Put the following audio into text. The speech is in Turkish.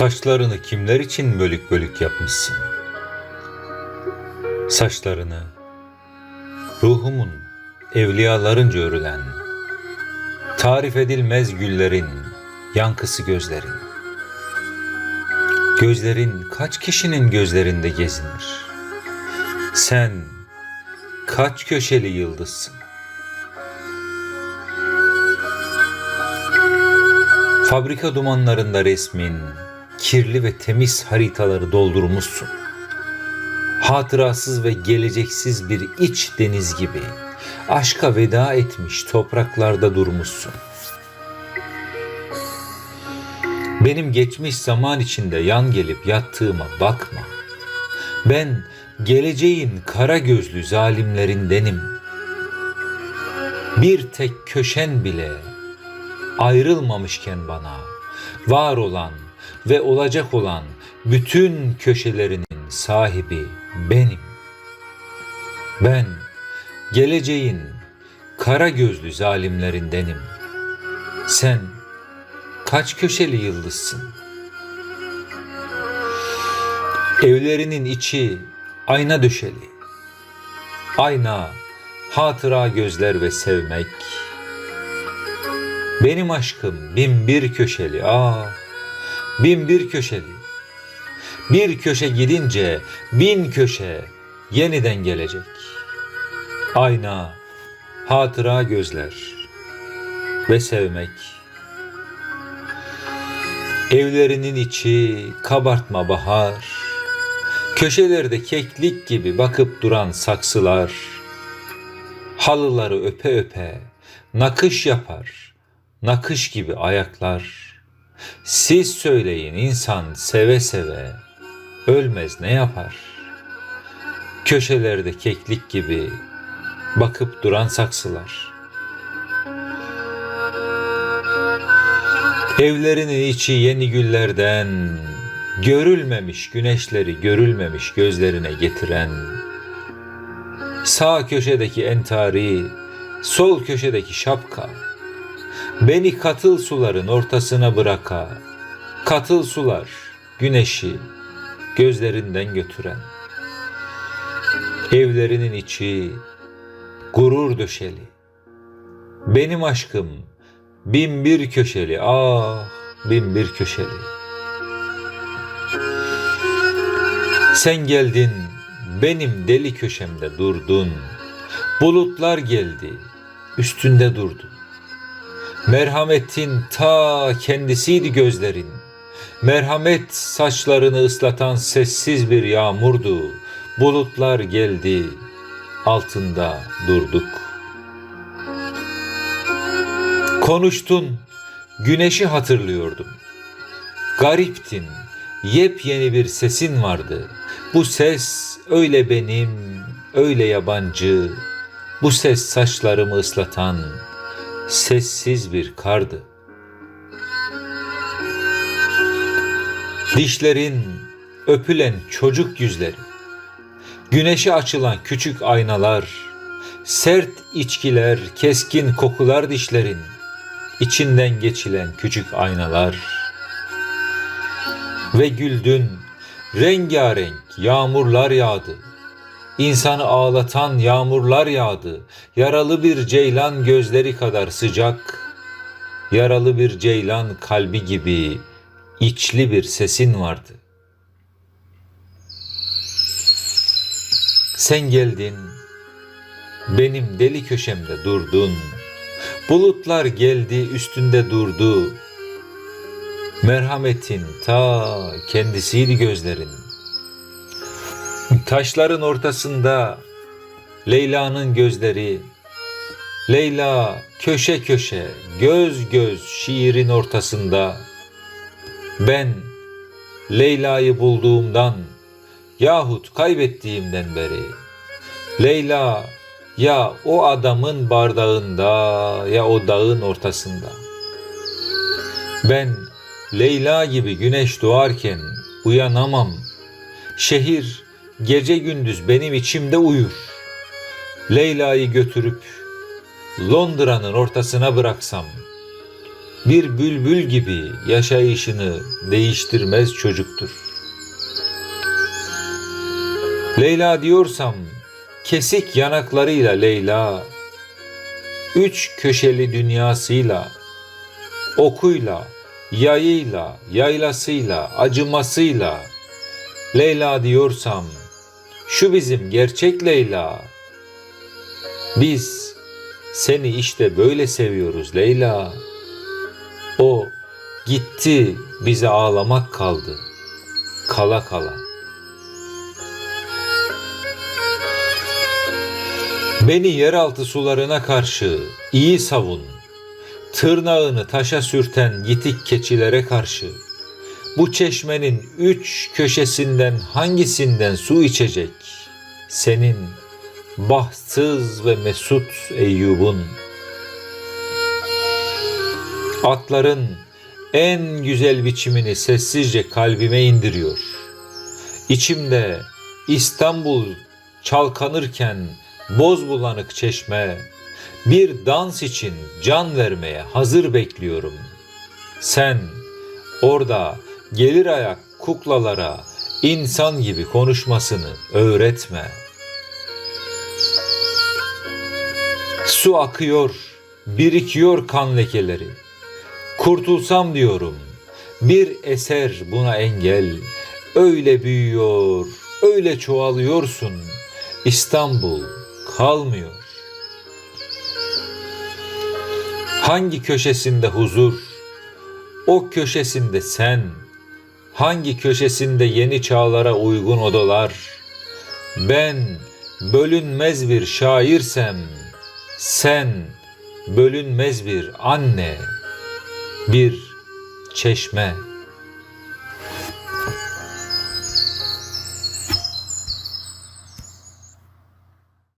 Saçlarını kimler için bölük bölük yapmışsın? Saçlarını ruhumun evliyalarınca örülen, tarif edilmez güllerin yankısı gözlerin. Gözlerin kaç kişinin gözlerinde gezinir? Sen kaç köşeli yıldızsın? Fabrika dumanlarında resmin, kirli ve temiz haritaları doldurmuşsun. Hatırasız ve geleceksiz bir iç deniz gibi aşka veda etmiş topraklarda durmuşsun. Benim geçmiş zaman içinde yan gelip yattığıma bakma. Ben geleceğin kara gözlü zalimlerindenim. Bir tek köşen bile ayrılmamışken bana var olan ve olacak olan bütün köşelerinin sahibi benim. Ben geleceğin kara gözlü zalimlerindenim. Sen kaç köşeli yıldızsın? Evlerinin içi ayna döşeli. Ayna, hatıra gözler ve sevmek. Benim aşkım bin bir köşeli ah bin bir köşeli. Bir köşe gidince bin köşe yeniden gelecek. Ayna, hatıra gözler ve sevmek. Evlerinin içi kabartma bahar. Köşelerde keklik gibi bakıp duran saksılar. Halıları öpe öpe nakış yapar. Nakış gibi ayaklar. Siz söyleyin insan seve seve ölmez ne yapar? Köşelerde keklik gibi bakıp duran saksılar. Evlerinin içi yeni güllerden görülmemiş güneşleri görülmemiş gözlerine getiren sağ köşedeki entari, sol köşedeki şapka Beni katıl suların ortasına bıraka, katıl sular güneşi gözlerinden götüren. Evlerinin içi gurur döşeli. Benim aşkım bin bir köşeli, ah bin bir köşeli. Sen geldin benim deli köşemde durdun. Bulutlar geldi üstünde durdun. Merhametin ta kendisiydi gözlerin. Merhamet saçlarını ıslatan sessiz bir yağmurdu. Bulutlar geldi, altında durduk. Konuştun, güneşi hatırlıyordum. Gariptin, yepyeni bir sesin vardı. Bu ses öyle benim, öyle yabancı. Bu ses saçlarımı ıslatan, sessiz bir kardı. Dişlerin öpülen çocuk yüzleri, güneşe açılan küçük aynalar, sert içkiler, keskin kokular dişlerin, içinden geçilen küçük aynalar. Ve güldün, rengarenk yağmurlar yağdı. İnsanı ağlatan yağmurlar yağdı. Yaralı bir ceylan gözleri kadar sıcak. Yaralı bir ceylan kalbi gibi içli bir sesin vardı. Sen geldin, benim deli köşemde durdun. Bulutlar geldi üstünde durdu. Merhametin ta kendisiydi gözlerin. Taşların ortasında Leyla'nın gözleri, Leyla köşe köşe, göz göz şiirin ortasında. Ben Leyla'yı bulduğumdan yahut kaybettiğimden beri Leyla ya o adamın bardağında ya o dağın ortasında. Ben Leyla gibi güneş doğarken uyanamam. Şehir gece gündüz benim içimde uyur. Leyla'yı götürüp Londra'nın ortasına bıraksam, bir bülbül gibi yaşayışını değiştirmez çocuktur. Leyla diyorsam kesik yanaklarıyla Leyla, üç köşeli dünyasıyla, okuyla, yayıyla, yaylasıyla, acımasıyla, Leyla diyorsam, şu bizim gerçek Leyla. Biz seni işte böyle seviyoruz Leyla. O gitti bize ağlamak kaldı. Kala kala. Beni yeraltı sularına karşı iyi savun. Tırnağını taşa sürten yitik keçilere karşı. Bu çeşmenin üç köşesinden hangisinden su içecek? Senin bahtsız ve mesut Eyyub'un. Atların en güzel biçimini sessizce kalbime indiriyor. İçimde İstanbul çalkanırken boz bulanık çeşme bir dans için can vermeye hazır bekliyorum. Sen orada gelir ayak kuklalara insan gibi konuşmasını öğretme. Su akıyor, birikiyor kan lekeleri. Kurtulsam diyorum. Bir eser buna engel. Öyle büyüyor, öyle çoğalıyorsun. İstanbul kalmıyor. Hangi köşesinde huzur? O köşesinde sen. Hangi köşesinde yeni çağlara uygun odalar? Ben bölünmez bir şairsem, sen bölünmez bir anne, bir çeşme.''